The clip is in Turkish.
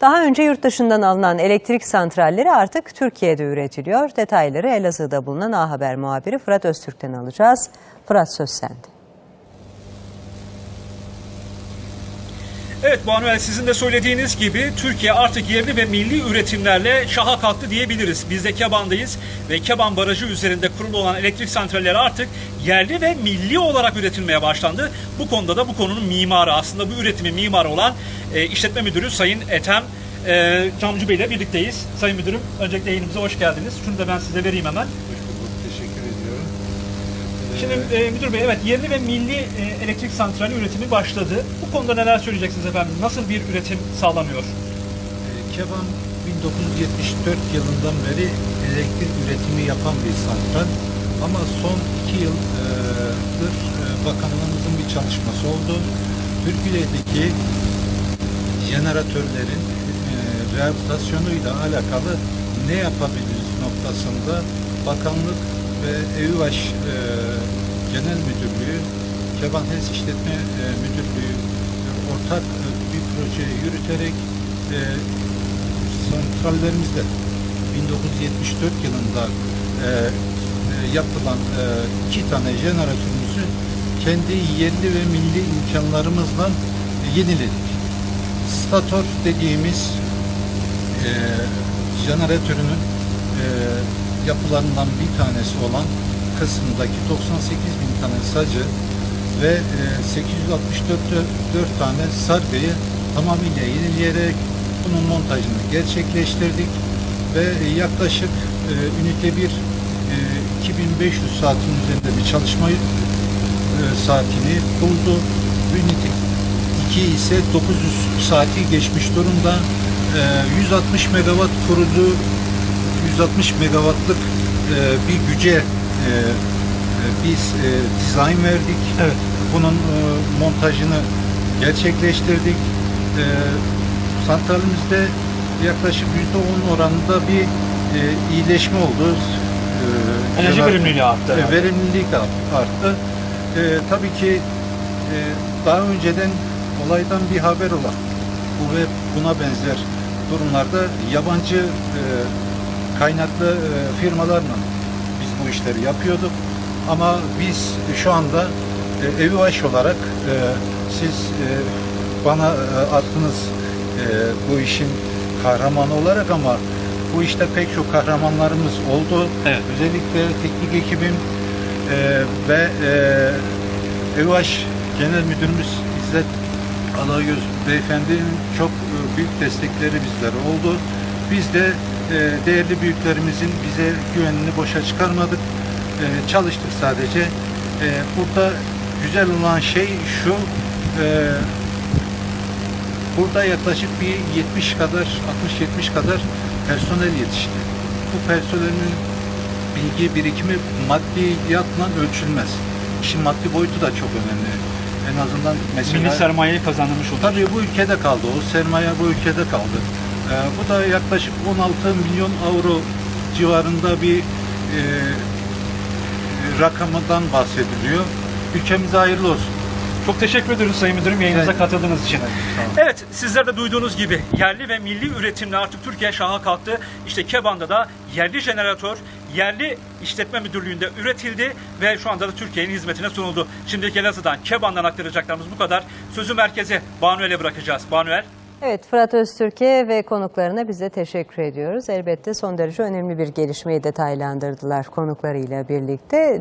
Daha önce yurt dışından alınan elektrik santralleri artık Türkiye'de üretiliyor. Detayları Elazığ'da bulunan A Haber muhabiri Fırat Öztürk'ten alacağız. Fırat söz sende. Evet Manuel sizin de söylediğiniz gibi Türkiye artık yerli ve milli üretimlerle şaha kalktı diyebiliriz. Biz de Keban'dayız ve Keban Barajı üzerinde kurulu olan elektrik santralleri artık yerli ve milli olarak üretilmeye başlandı. Bu konuda da bu konunun mimarı aslında bu üretimin mimarı olan e, işletme müdürü Sayın Ethem e, Camcı Bey ile birlikteyiz. Sayın Müdürüm öncelikle yayınımıza hoş geldiniz. Şunu da ben size vereyim hemen. Hoş bulduk, teşekkür ediyorum. Şimdi e, müdür bey evet yerli ve milli e, elektrik santrali üretimi başladı. Bu konuda neler söyleyeceksiniz efendim? Nasıl bir üretim sağlanıyor? Ee, Keban 1974 yılından beri elektrik üretimi yapan bir santral. Ama son iki yıldır e, bakanlığımızın bir çalışması oldu. Türkiye'deki jeneratörlerin e, rehabilitasyonuyla alakalı ne yapabiliriz noktasında bakanlık ve EÜVAŞ e, Genel Müdürlüğü, Keban HES İşletme e, Müdürlüğü e, ortak e, bir proje yürüterek e, santrallerimizde 1974 yılında yapılan iki tane jeneratörümüzü kendi yerli ve milli imkanlarımızla yeniledik. Stator dediğimiz e, jeneratörünün yapılarından bir tanesi olan kısımdaki 98 bin tane sacı ve e, 864 4 tane sargıyı tamamıyla yenileyerek bunun montajını gerçekleştirdik ve yaklaşık e, ünite 1 e, 2500 saatin üzerinde bir çalışma e, saatini buldu. Ünite 2 ise 900 saati geçmiş durumda. E, 160 megawatt kurudu. 160 megawattlık e, bir güce e, e, biz e, dizayn verdik. Evet. Bunun e, montajını gerçekleştirdik. E, santralimizde yaklaşık %10 oranında bir e, iyileşme oldu. E, Enerji jeneratör- verimliliği arttı. E, verimlilik art- arttı. E, tabii ki e, daha önceden olaydan bir haber olan bu ve buna benzer durumlarda yabancı e, kaynaklı e, firmalarla bu işleri yapıyorduk. Ama biz şu anda e, EVİVAŞ olarak e, siz e, bana e, attınız e, bu işin kahramanı olarak ama bu işte pek çok kahramanlarımız oldu. Evet. Özellikle teknik ekibim e, ve e, EVİVAŞ Genel Müdürümüz İzzet Alagöz Beyefendinin çok e, büyük destekleri bizlere oldu. Biz de e, değerli büyüklerimizin bize güvenini boşa çıkarmadık. E, çalıştık sadece. E, burada güzel olan şey şu, e, burada yaklaşık bir 70 kadar, 60-70 kadar personel yetişti. Bu personelin bilgi birikimi maddiyatla ölçülmez. İşin maddi boyutu da çok önemli. En azından mesela... Milli sermayeyi kazandırmış oldu. Tabii bu ülkede kaldı. O sermaye bu ülkede kaldı. Ee, bu da yaklaşık 16 milyon avro civarında bir e, rakamından bahsediliyor. Ülkemize hayırlı olsun. Çok teşekkür ediyoruz Sayın Müdürüm yayınımıza Evet. katıldığınız için. Evet sizler de duyduğunuz gibi yerli ve milli üretimle artık Türkiye şaha kalktı. İşte Keban'da da yerli jeneratör, yerli işletme müdürlüğünde üretildi ve şu anda da Türkiye'nin hizmetine sunuldu. Şimdiki Elazığ'dan, Keban'dan aktaracaklarımız bu kadar. Sözü merkeze Banuel'e bırakacağız. Banuel. Evet Fırat Öztürk'e ve konuklarına biz de teşekkür ediyoruz. Elbette son derece önemli bir gelişmeyi detaylandırdılar konuklarıyla birlikte.